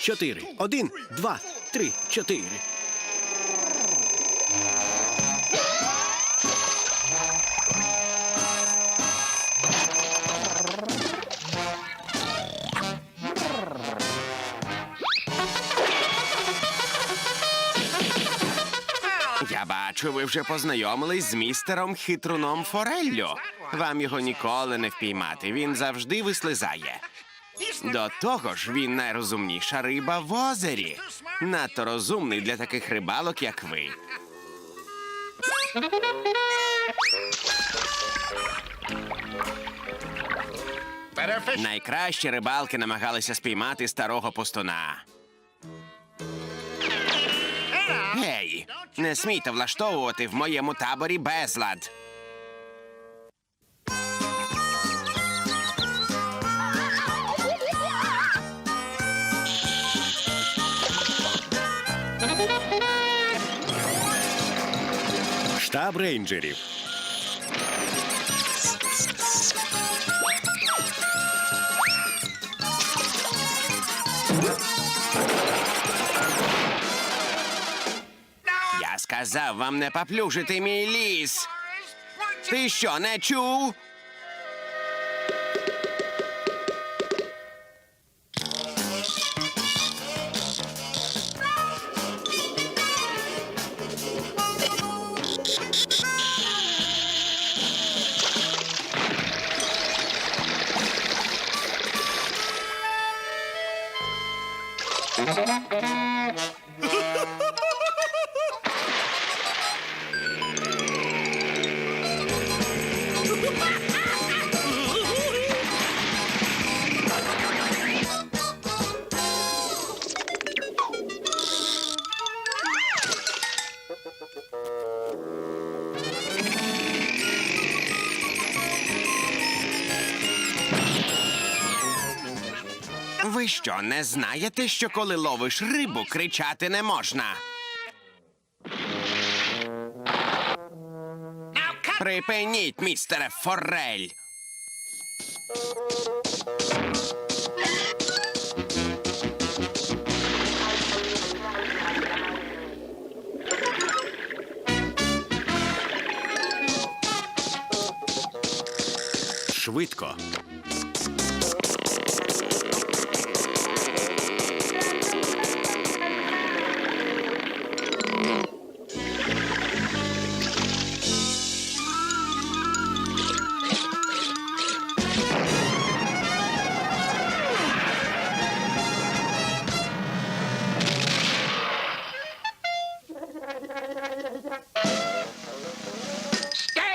чотири. Один, два, три, чотири. Я бачу, ви вже познайомились з містером хитруном Фореллю. Вам його ніколи не впіймати. Він завжди вислизає. До того ж, він найрозумніша риба в озері. Надто розумний для таких рибалок, як ви. Найкращі рибалки намагалися спіймати старого пустуна. Гей, не смійте влаштовувати в моєму таборі безлад. Штаб рейнджерів. Я сказав вам не поплюжити мій ліс. Ти що, не чув? Ha ha ha! Ви що, не знаєте, що коли ловиш рибу, кричати не можна? Припиніть, містере Форель. Швидко.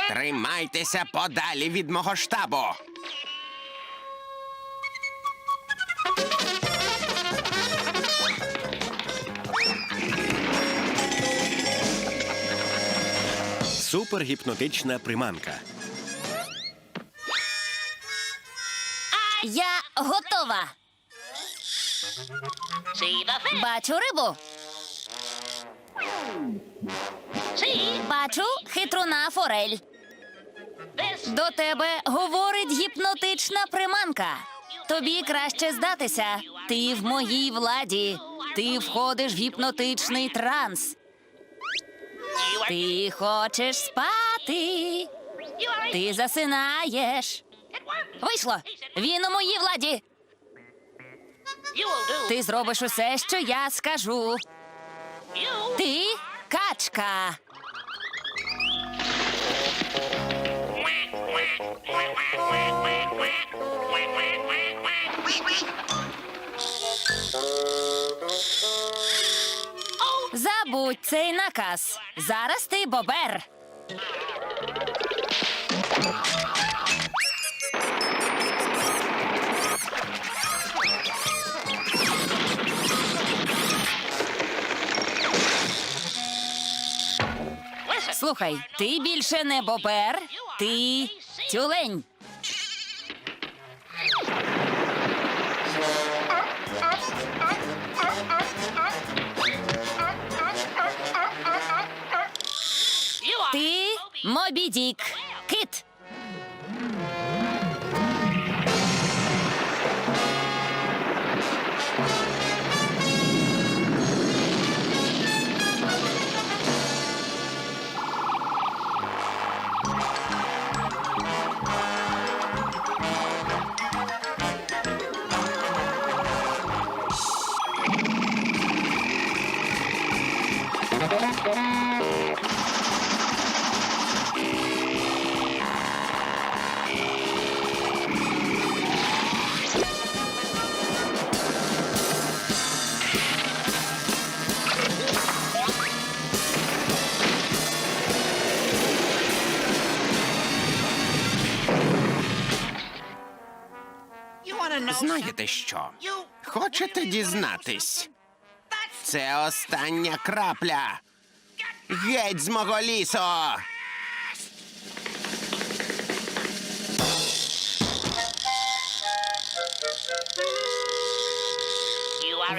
Тримайтеся подалі від мого штабу. Супергіпнотична приманка. Я готова. Бачу рибу. Бачу хитруна форель. До тебе говорить гіпнотична приманка. Тобі краще здатися. Ти в моїй владі. Ти входиш в гіпнотичний транс. Ти хочеш спати. Ти засинаєш. Вийшло. Він у моїй владі. Ти зробиш усе, що я скажу. Ти качка. Забудь цей наказ. Зараз ти бобер. Слухай, ти більше не бобер, ти тюлень. Ти Мобі Дік. Знаєте що? Хочете дізнатись? Це остання крапля. Геть з мого лісу!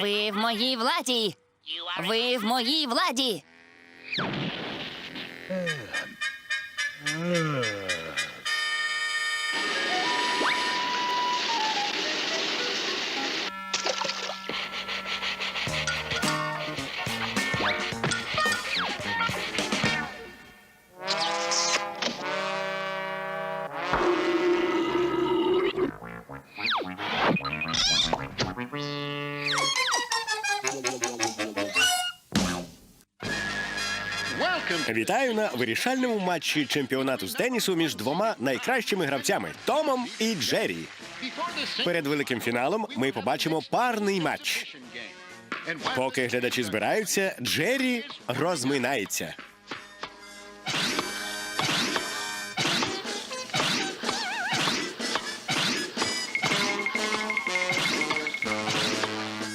Ви в моїй владі. Ви в моїй владі. Вітаю на вирішальному матчі чемпіонату з тенісу між двома найкращими гравцями Томом і Джері. Перед великим фіналом ми побачимо парний матч. Поки глядачі збираються, Джері розминається.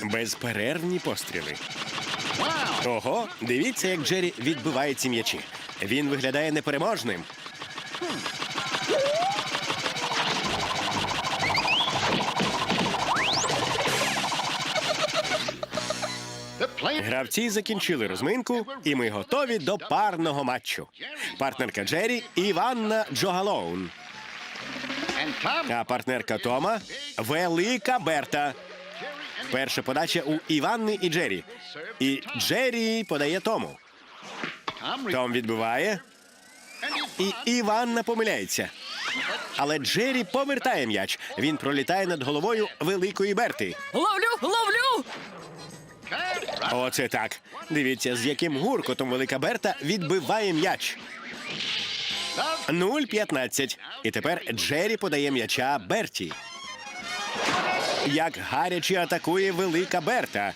Безперервні постріли. Ого, дивіться, як Джері відбиває ці м'ячі. Він виглядає непереможним. Гравці закінчили розминку, і ми готові до парного матчу. Партнерка Джері Іванна Джогалоун. А партнерка Тома Велика Берта. Перша подача у Іванни і Джері. І Джері подає Тому. Том відбиває. І Іванна помиляється. Але Джері повертає м'яч. Він пролітає над головою великої Берти. Ловлю, ловлю. Оце так. Дивіться, з яким гуркотом велика Берта відбиває м'яч. 0-15. І тепер Джері подає м'яча Берті. Як гаряче атакує велика Берта.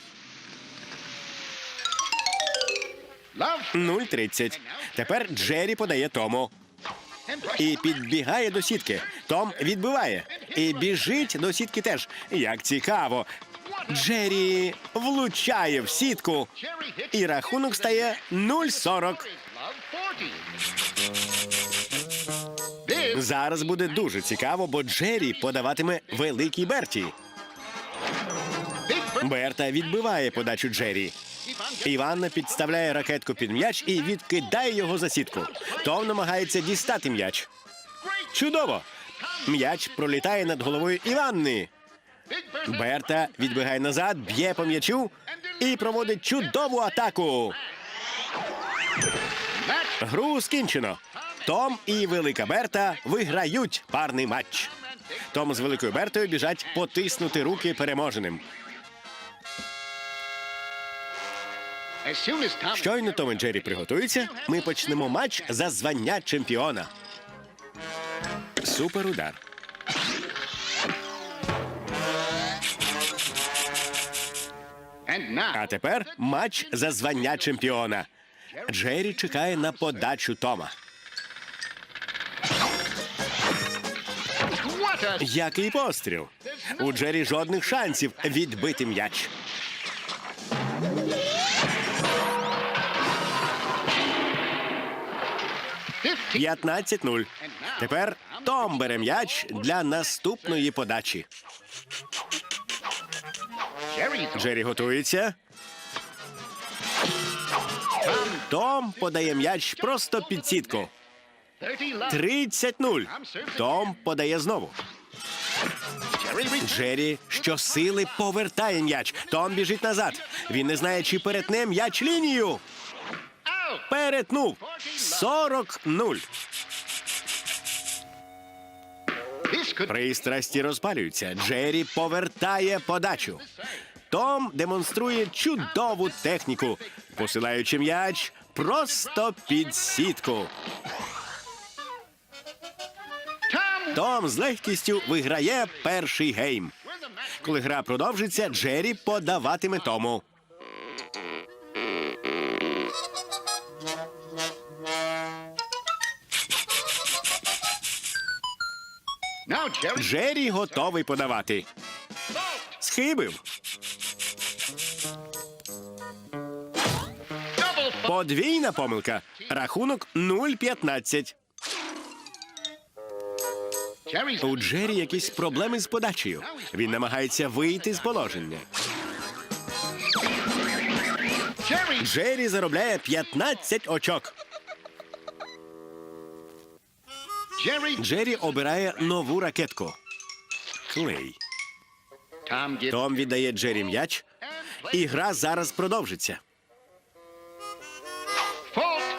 0-30. Тепер Джері подає Тому. І підбігає до сітки. Том відбиває. І біжить до сітки теж. Як цікаво. Джері влучає в сітку. І рахунок стає 0-40. Зараз буде дуже цікаво, бо Джері подаватиме великій Берті. Берта відбиває подачу Джері. Іванна підставляє ракетку під м'яч і відкидає його за сітку. Том намагається дістати м'яч. Чудово! М'яч пролітає над головою Іванни. Берта відбігає назад, б'є по м'ячу і проводить чудову атаку. Гру скінчено. Том і Велика Берта виграють парний матч. Том з Великою Бертою біжать потиснути руки переможеним. Щойно Том і Джері приготуються, ми почнемо матч за звання чемпіона. Суперудар. А тепер матч за звання чемпіона. Джері чекає на подачу Тома. Який постріл? У Джері жодних шансів відбити м'яч. П'ятнадцять нуль. Тепер Том бере м'яч для наступної подачі. Джері готується. Том подає м'яч просто під сітку. 30-0. Том подає знову. Джері щосили повертає м'яч. Том біжить назад. Він не знає, чи перетне м'яч лінію. Перетнув. 40-0. Пристрасті розпалюються. Джері повертає подачу. Том демонструє чудову техніку, посилаючи м'яч просто під сітку. Том з легкістю виграє перший гейм. Коли гра продовжиться, Джері подаватиме Тому. Джері готовий подавати. Схибив. Подвійна помилка. Рахунок 0-15. У Джері якісь проблеми з подачею. Він намагається вийти з положення. Джері заробляє 15 очок. Джері обирає нову ракетку. Клей. Том віддає Джері м'яч, і гра зараз продовжиться.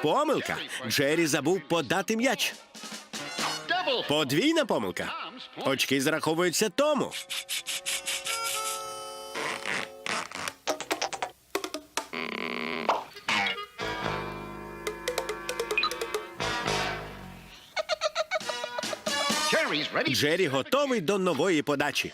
Помилка. Джері забув подати м'яч. Подвійна помилка. Очки зараховуються тому. Джері готовий до нової подачі.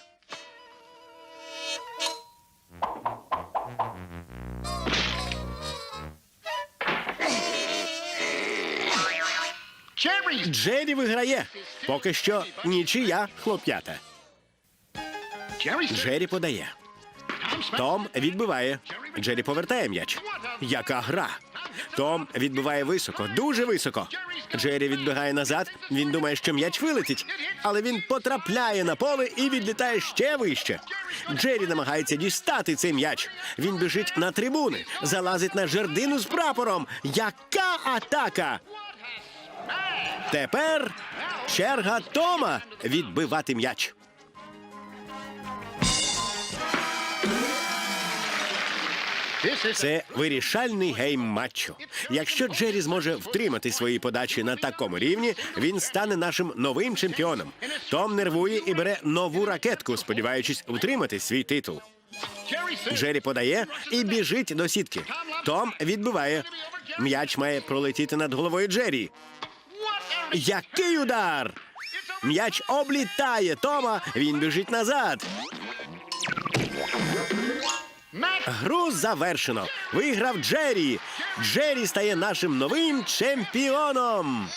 Джері виграє. Поки що нічия хлоп'ята. Джері подає. Том відбиває. Джері повертає м'яч. Яка гра? Том відбиває високо, дуже високо. Джері відбігає назад. Він думає, що м'яч вилетить, але він потрапляє на поле і відлітає ще вище. Джері намагається дістати цей м'яч. Він біжить на трибуни, залазить на жердину з прапором. Яка атака! Тепер черга Тома відбивати м'яч. Це вирішальний гейм матчу. Якщо Джері зможе втримати свої подачі на такому рівні, він стане нашим новим чемпіоном. Том нервує і бере нову ракетку, сподіваючись втримати свій титул. Джері подає і біжить до сітки. Том відбиває. М'яч має пролетіти над головою Джері. Який удар! М'яч облітає Тома. Він біжить назад. Гру завершено. Виграв Джері. Джері стає нашим новим чемпіоном.